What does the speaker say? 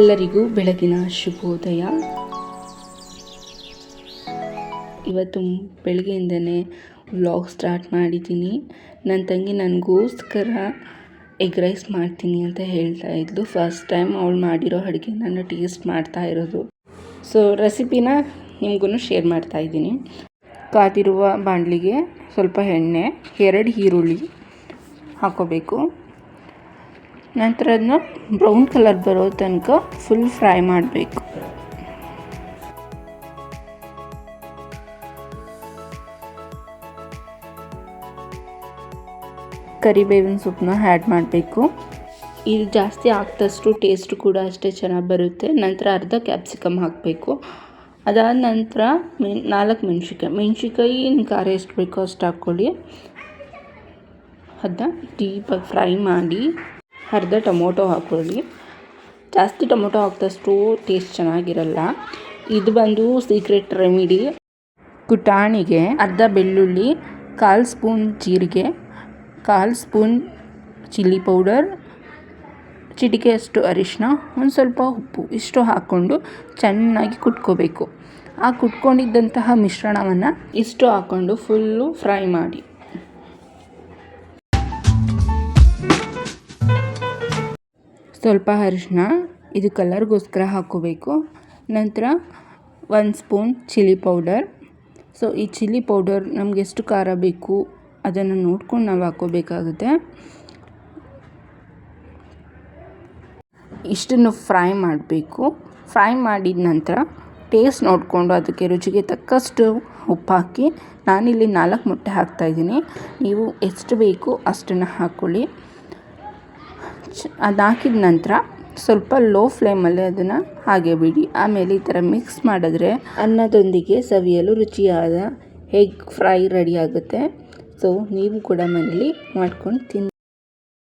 ಎಲ್ಲರಿಗೂ ಬೆಳಗಿನ ಶುಭೋದಯ. ಇವತ್ತು ಬೆಳಗ್ಗೆಯಿಂದನೇ ವ್ಲಾಗ್ ಸ್ಟಾರ್ಟ್ ಮಾಡಿದ್ದೀನಿ. ನನ್ನ ತಂಗಿ ನನಗೋಸ್ಕರ ಎಗ್ ರೈಸ್ ಮಾಡ್ತೀನಿ ಅಂತ ಹೇಳ್ತಾ ಇದ್ದು ಫಸ್ಟ್ ಟೈಮ್ ಅವಳು ಮಾಡಿರೋ ಅಡುಗೆ ನಾನು ಟೇಸ್ಟ್ ಮಾಡ್ತಾ ಇರೋದು. ಸೊ ರೆಸಿಪಿನ ನಿಮಗೂ ಶೇರ್ ಮಾಡ್ತಾ ಇದ್ದೀನಿ. ಕಾದಿರುವ ಬಾಣಲಿಗೆ ಸ್ವಲ್ಪ ಎಣ್ಣೆ, ಎರಡು ಈರುಳ್ಳಿ ಹಾಕೋಬೇಕು. ನಂತರ ಅದನ್ನ ಬ್ರೌನ್ ಕಲರ್ ಬರೋ ತನಕ ಫುಲ್ ಫ್ರೈ ಮಾಡಬೇಕು. ಕರಿಬೇವಿನ ಸೊಪ್ಪನ್ನ ಆ್ಯಡ್ ಮಾಡಬೇಕು. ಇದು ಜಾಸ್ತಿ ಹಾಕ್ದಷ್ಟು ಟೇಸ್ಟ್ ಕೂಡ ಅಷ್ಟೇ ಚೆನ್ನಾಗಿ ಬರುತ್ತೆ. ನಂತರ ಅರ್ಧ ಕ್ಯಾಪ್ಸಿಕಮ್ ಹಾಕಬೇಕು. ಅದಾದ ನಂತರ ಮೆಣ್ ನಾಲ್ಕು ಮೆಣ್ಸಿಕಾಯಿ ಮೆಣ್ಸಿಕಾಯಿ ಖಾರ ಎಷ್ಟು ಬೇಕೋ ಅಷ್ಟು ಹಾಕ್ಕೊಳ್ಳಿ. ಅದನ್ನ ಡೀಪಾಗಿ ಫ್ರೈ ಮಾಡಿ. ಅರ್ಧ ಟೊಮೊಟೊ ಹಾಕ್ಕೊಳ್ಳಿ. ಜಾಸ್ತಿ ಟೊಮೊಟೊ ಹಾಕಿದಷ್ಟು ಟೇಸ್ಟ್ ಚೆನ್ನಾಗಿರಲ್ಲ. ಇದು ಬಂದು ಸೀಕ್ರೆಟ್ ರೆಮಿಡಿ ಕುಟಾಣಿಗೆ ಅರ್ಧ ಬೆಳ್ಳುಳ್ಳಿ, ಕಾಲು ಸ್ಪೂನ್ ಜೀರಿಗೆ, ಕಾಲು ಸ್ಪೂನ್ ಚಿಲ್ಲಿ ಪೌಡರ್, ಚಿಟಿಕೆಯಷ್ಟು ಅರಿಶಿನ ಒಂದು ಸ್ವಲ್ಪ ಉಪ್ಪು, ಇಷ್ಟು ಹಾಕ್ಕೊಂಡು ಚೆನ್ನಾಗಿ ಕುಟ್ಕೋಬೇಕು. ಆ ಕುಟ್ಕೊಂಡಿದ್ದಂತಹ ಮಿಶ್ರಣವನ್ನು ಇಷ್ಟು ಹಾಕ್ಕೊಂಡು ಫುಲ್ಲು ಫ್ರೈ ಮಾಡಿ. ಸ್ವಲ್ಪ ಅರಿಶಿನ ಇದು ಕಲರ್ಗೋಸ್ಕರ ಹಾಕ್ಕೋಬೇಕು. ನಂತರ ಒಂದು ಸ್ಪೂನ್ ಚಿಲ್ಲಿ ಪೌಡರ್ ಸೊ ಈ ಚಿಲ್ಲಿ ಪೌಡರ್ ನಮ್ಗೆ ಎಷ್ಟು ಖಾರ ಬೇಕು ಅದನ್ನು ನೋಡ್ಕೊಂಡು ನಾವು ಹಾಕ್ಕೋಬೇಕಾಗುತ್ತೆ. ಇಷ್ಟನ್ನು ಫ್ರೈ ಮಾಡಬೇಕು. ಫ್ರೈ ಮಾಡಿದ ನಂತರ ಟೇಸ್ಟ್ ನೋಡಿಕೊಂಡು ಅದಕ್ಕೆ ರುಚಿಗೆ ತಕ್ಕಷ್ಟು ಉಪ್ಪು ಹಾಕಿ ನಾನಿಲ್ಲಿ ನಾಲ್ಕು ಮೊಟ್ಟೆ ಹಾಕ್ತಾಯಿದ್ದೀನಿ ನೀವು ಎಷ್ಟು ಬೇಕು ಅಷ್ಟನ್ನು ಹಾಕ್ಕೊಳ್ಳಿ. ಅದು ಹಾಕಿದ ನಂತರ ಸ್ವಲ್ಪ ಲೋ ಫ್ಲೇಮಲ್ಲಿ ಅದನ್ನು ಹಾಗೆ ಬಿಡಿ ಆಮೇಲೆ ಈ ಥರ ಮಿಕ್ಸ್ ಮಾಡಿದ್ರೆ ಅನ್ನದೊಂದಿಗೆ ಸವಿಯಲು ರುಚಿಯಾದ ಎಗ್ ಫ್ರೈ ರೆಡಿ ಆಗುತ್ತೆ. ಸೊ ನೀವು ಕೂಡ ಮನೇಲಿ ಮಾಡ್ಕೊಂಡು ತಿನ್ನಿ